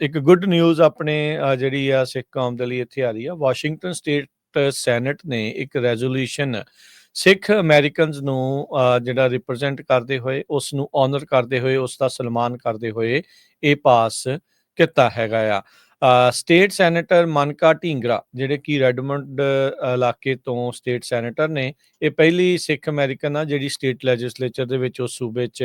ਇੱਕ good news ਆਪਣੇ ਜਿਹੜੀ ਆ ਸਿੱਖ ਕੌਮ ਦੇ ਲਈ ਇੱਥੇ ਆ ਰਹੀ ਆ। ਵਾਸ਼ਿੰਗਟਨ ਸਟੇਟ ਸੈਨੇਟ ਨੇ ਇੱਕ ਰੈਜ਼ੋਲੂਸ਼ਨ ਸਿੱਖ ਅਮਰੀਕਨਸ ਨੂੰ ਜਿਹੜਾ ਰਿਪਰੈਜ਼ੈਂਟ ਕਰਦੇ ਹੋਏ ਉਸ ਨੂੰ ਆਨਰ ਕਰਦੇ ਹੋਏ ਉਸ ਦਾ ਸਨਮਾਨ ਕਰਦੇ ਹੋਏ ਇਹ ਪਾਸ ਕੀਤਾ ਹੈਗਾ ਆ। ਸਟੇਟ ਸੈਨੇਟਰ ਮਨਕਾ ਢੀਂਗਰਾ, ਜਿਹੜੇ ਕਿ ਰੈਡਮੰਡ ਇਲਾਕੇ ਤੋਂ ਸਟੇਟ ਸੈਨੇਟਰ ਨੇ, ਇਹ ਪਹਿਲੀ ਸਿੱਖ ਅਮਰੀਕਨ ਆ ਜਿਹੜੀ ਸਟੇਟ ਲੈਜਿਸਲੇਚਰ ਦੇ ਵਿੱਚ ਉਸ ਸੂਬੇ 'ਚ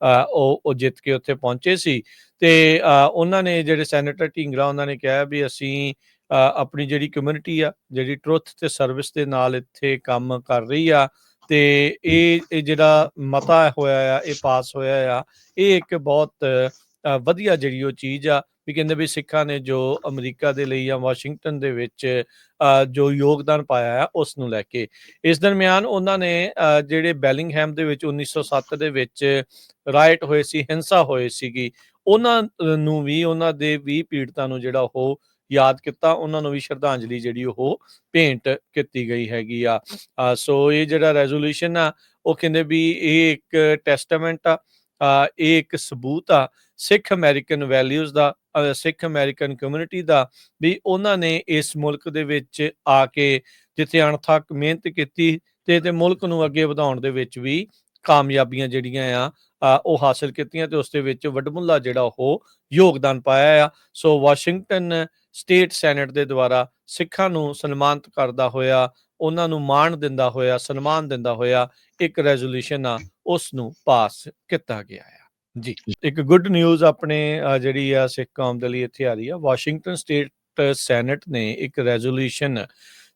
ਉਹ ਉਹ ਜਿੱਤ ਕੇ ਉੱਥੇ ਪਹੁੰਚੇ ਸੀ। ਤੇ ਉਹਨਾਂ ਨੇ ਜਿਹੜੇ ਸੈਨੇਟਰ ਢੀਂਗਰਾ ਉਹਨਾਂ ਨੇ ਕਿਹਾ ਵੀ ਅਸੀਂ ਆਪਣੀ ਜਿਹੜੀ ਕਮਿਊਨਿਟੀ ਆ, ਜਿਹੜੀ ਟਰੁੱਥ ਤੇ ਸਰਵਿਸ ਦੇ ਨਾਲ ਇੱਥੇ ਕੰਮ ਕਰ ਰਹੀ ਆ, ਤੇ ਇਹ ਇਹ ਜਿਹੜਾ ਮਤਾ ਹੋਇਆ ਆ, ਇਹ ਪਾਸ ਹੋਇਆ ਆ, ਇਹ ਇੱਕ ਬਹੁਤ ਵਧੀਆ ਜਿਹੜੀ ਉਹ ਚੀਜ਼ ਆ ਵੀ ਕਹਿੰਦੇ ਵੀ ਸਿੱਖਾਂ ਨੇ ਜੋ ਅਮਰੀਕਾ ਦੇ ਲਈ ਜਾਂ ਵਾਸ਼ਿੰਗਟਨ ਦੇ ਵਿੱਚ ਜੋ ਯੋਗਦਾਨ ਪਾਇਆ ਆ, ਉਸ ਨੂੰ ਲੈ ਕੇ। ਇਸ ਦਰਮਿਆਨ ਉਹਨਾਂ ਨੇ ਜਿਹੜੇ ਬੈਲਿੰਗਹੈਮ ਦੇ ਵਿੱਚ 1907 ਦੇ ਵਿੱਚ ਰਾਈਟ ਹੋਏ ਸੀ, ਹਿੰਸਾ ਹੋਏ ਸੀਗੀ, ਉਹਨਾਂ ਨੂੰ ਵੀ, ਉਹਨਾਂ ਦੇ ਵੀ ਪੀੜਤਾਂ ਨੂੰ ਜਿਹੜਾ ਉਹ ਯਾਦ ਕੀਤਾ, ਉਹਨਾਂ ਨੂੰ ਵੀ ਸ਼ਰਧਾਂਜਲੀ ਜਿਹੜੀ ਉਹ ਭੇਂਟ ਕੀਤੀ ਗਈ ਹੈਗੀ ਆ। ਸੋ ਇਹ ਜਿਹੜਾ ਰੈਜ਼ੋਲੂਸ਼ਨ ਆ, ਉਹ ਕਹਿੰਦੇ ਵੀ ਇਹ ਇੱਕ ਟੈਸਟਾਮੈਂਟ ਆ ਇਹ ਇੱਕ ਸਬੂਤ ਆ ਸਿੱਖ ਅਮਰੀਕਨ ਵੈਲਿਊਜ਼ ਦਾ ਸਿੱਖ ਅਮਰੀਕਨ ਕਮਿਊਨਿਟੀ ਦਾ ਵੀ ਉਹਨਾਂ ਨੇ ਇਸ ਮੁਲਕ ਦੇ ਵਿੱਚ ਆ ਕੇ ਜਿੱਥੇ ਅਣਥੱਕ ਮਿਹਨਤ ਕੀਤੀ ਤੇ ਤੇ ਮੁਲਕ ਨੂੰ ਅੱਗੇ ਵਧਾਉਣ ਦੇ ਵਿੱਚ ਵੀ ਕਾਮਯਾਬੀਆਂ ਜਿਹੜੀਆਂ ਆ ਉਹ ਹਾਸਲ ਕੀਤੀਆਂ ਤੇ ਉਸ ਦੇ ਵਿੱਚ ਵੱਡਮੁੱਲਾ ਜਿਹੜਾ ਉਹ ਯੋਗਦਾਨ ਪਾਇਆ ਆ। ਸੋ ਵਾਸ਼ਿੰਗਟਨ ਸਟੇਟ ਸੈਨੇਟ ਦੇ ਦੁਆਰਾ ਸਿੱਖਾਂ ਨੂੰ ਸਨਮਾਨਿਤ ਕਰਦਾ ਹੋਇਆ, ਉਹਨਾਂ ਨੂੰ ਮਾਣ ਦਿੰਦਾ ਹੋਇਆ, ਸਨਮਾਨ ਦਿੰਦਾ ਹੋਇਆ ਇੱਕ ਰੈਜ਼ੋਲੂਸ਼ਨ ਆ, ਉਸ ਨੂੰ ਪਾਸ ਕੀਤਾ ਗਿਆ ਆ। ਜੀ। ਇੱਕ ਗੁੱਡ ਨਿਊਜ਼ ਆਪਣੇ ਜਿਹੜੀ ਆ ਸਿੱਖ ਕੌਮ ਦੇ ਲਈ ਇੱਥੇ ਆ ਰਹੀ ਆ। ਵਾਸ਼ਿੰਗਟਨ ਸਟੇਟ ਸੈਨੇਟ ਨੇ ਇੱਕ ਰੈਜ਼ੋਲੂਸ਼ਨ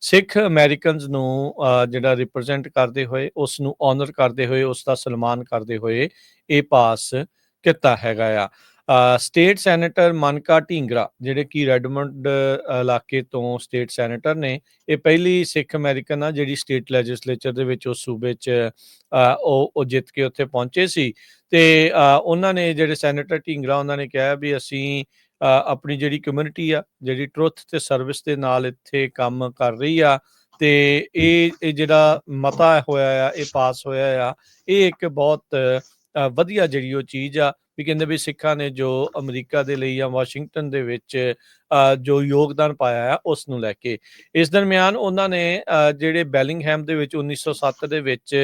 ਸਿੱਖ ਅਮਰੀਕਨਸ ਨੂੰ ਜਿਹੜਾ ਰਿਪਰੈਜ਼ੈਂਟ ਕਰਦੇ ਹੋਏ ਉਸ ਨੂੰ ਆਨਰ ਕਰਦੇ ਹੋਏ ਉਸ ਦਾ ਸਨਮਾਨ ਕਰਦੇ ਹੋਏ ਇਹ ਪਾਸ ਕੀਤਾ ਹੈਗਾ ਆ। ਸਟੇਟ ਸੈਨੇਟਰ ਮਨਕਾ ਢੀਂਗਰਾ, ਜਿਹੜੇ ਕਿ ਰੈਡਮੰਡ ਇਲਾਕੇ ਤੋਂ ਸਟੇਟ ਸੈਨੇਟਰ ਨੇ, ਇਹ ਪਹਿਲੀ ਸਿੱਖ ਅਮਰੀਕਨ ਆ ਜਿਹੜੀ ਸਟੇਟ ਲੈਜਿਸਲੇਚਰ ਦੇ ਵਿੱਚ ਉਸ ਸੂਬੇ 'ਚ ਉਹ ਉਹ ਜਿੱਤ ਕੇ ਉੱਥੇ ਪਹੁੰਚੇ ਸੀ। ਤੇ ਉਹਨਾਂ ਨੇ ਜਿਹੜੇ ਸੈਨੇਟਰ ਢੀਂਗਰਾ, ਉਹਨਾਂ ਨੇ ਕਿਹਾ ਵੀ ਅਸੀਂ ਆਪਣੀ ਜਿਹੜੀ ਕਮਿਊਨਿਟੀ ਆ, ਜਿਹੜੀ ਟਰੁੱਥ ਤੇ ਸਰਵਿਸ ਦੇ ਨਾਲ ਇੱਥੇ ਕੰਮ ਕਰ ਰਹੀ ਆ, ਤੇ ਇਹ ਜਿਹੜਾ ਮਤਾ ਹੋਇਆ ਆ, ਇਹ ਪਾਸ ਹੋਇਆ ਆ, ਇਹ ਇੱਕ ਬਹੁਤ ਵਧੀਆ ਜਿਹੜੀ ਉਹ ਚੀਜ਼ ਆ ਵੀ ਕਹਿੰਦੇ ਵੀ ਸਿੱਖਾਂ ਨੇ ਜੋ ਅਮਰੀਕਾ ਦੇ ਲਈ ਜਾਂ ਵਾਸ਼ਿੰਗਟਨ ਦੇ ਵਿੱਚ ਜੋ ਯੋਗਦਾਨ ਪਾਇਆ ਆ, ਉਸ ਨੂੰ ਲੈ ਕੇ। ਇਸ ਦਰਮਿਆਨ ਉਹਨਾਂ ਨੇ ਜਿਹੜੇ ਬੈਲਿੰਗਹੈਮ ਦੇ ਵਿੱਚ 1907 ਦੇ ਵਿੱਚ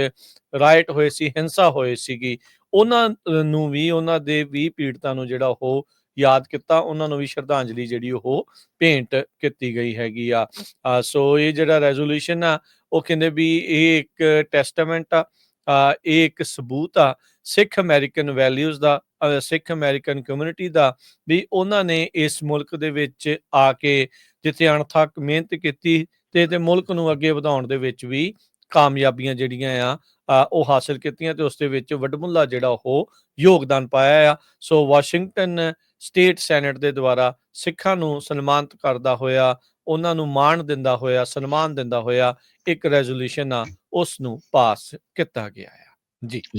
ਰਾਈਟ ਹੋਏ ਸੀ, ਹਿੰਸਾ ਹੋਏ ਸੀਗੀ, ਉਹਨਾਂ ਨੂੰ ਵੀ, ਉਹਨਾਂ ਦੇ ਵੀ ਪੀੜਤਾਂ ਨੂੰ ਜਿਹੜਾ ਉਹ ਯਾਦ ਕੀਤਾ, ਉਹਨਾਂ ਨੂੰ ਵੀ ਸ਼ਰਧਾਂਜਲੀ ਜਿਹੜੀ ਉਹ ਭੇਂਟ ਕੀਤੀ ਗਈ ਹੈਗੀ ਆ। ਸੋ ਇਹ ਜਿਹੜਾ ਰੈਜ਼ੋਲੂਸ਼ਨ ਆ, ਉਹ ਕਹਿੰਦੇ ਵੀ ਇਹ ਇੱਕ ਟੈਸਟਾਮੈਂਟ ਆ ਇਹ ਇੱਕ ਸਬੂਤ ਆ ਸਿੱਖ ਅਮਰੀਕਨ ਵੈਲਿਊਜ਼ ਦਾ ਸਿੱਖ ਅਮਰੀਕਨ ਕਮਿਊਨਿਟੀ ਦਾ ਵੀ ਉਹਨਾਂ ਨੇ ਇਸ ਮੁਲਕ ਦੇ ਵਿੱਚ ਆ ਕੇ ਜਿੱਥੇ ਅਣਥੱਕ ਮਿਹਨਤ ਕੀਤੀ ਤੇ ਤੇ ਮੁਲਕ ਨੂੰ ਅੱਗੇ ਵਧਾਉਣ ਦੇ ਵਿੱਚ ਵੀ ਕਾਮਯਾਬੀਆਂ ਜਿਹੜੀਆਂ ਆ ਉਹ ਹਾਸਲ ਕੀਤੀਆਂ ਤੇ ਉਸ ਦੇ ਵਿੱਚ ਵੱਡਮੁੱਲਾ ਜਿਹੜਾ ਉਹ ਯੋਗਦਾਨ ਪਾਇਆ ਆ। ਸੋ ਵਾਸ਼ਿੰਗਟਨ ਸਟੇਟ ਸੈਨੇਟ ਦੇ ਦੁਆਰਾ ਸਿੱਖਾਂ ਨੂੰ ਸਨਮਾਨਿਤ ਕਰਦਾ ਹੋਇਆ, ਉਹਨਾਂ ਨੂੰ ਮਾਣ ਦਿੰਦਾ ਹੋਇਆ, ਸਨਮਾਨ ਦਿੰਦਾ ਹੋਇਆ ਇੱਕ ਰੈਜ਼ੋਲੂਸ਼ਨ ਆ, ਉਸ ਨੂੰ ਪਾਸ ਕੀਤਾ ਗਿਆ ਆ। ਜੀ।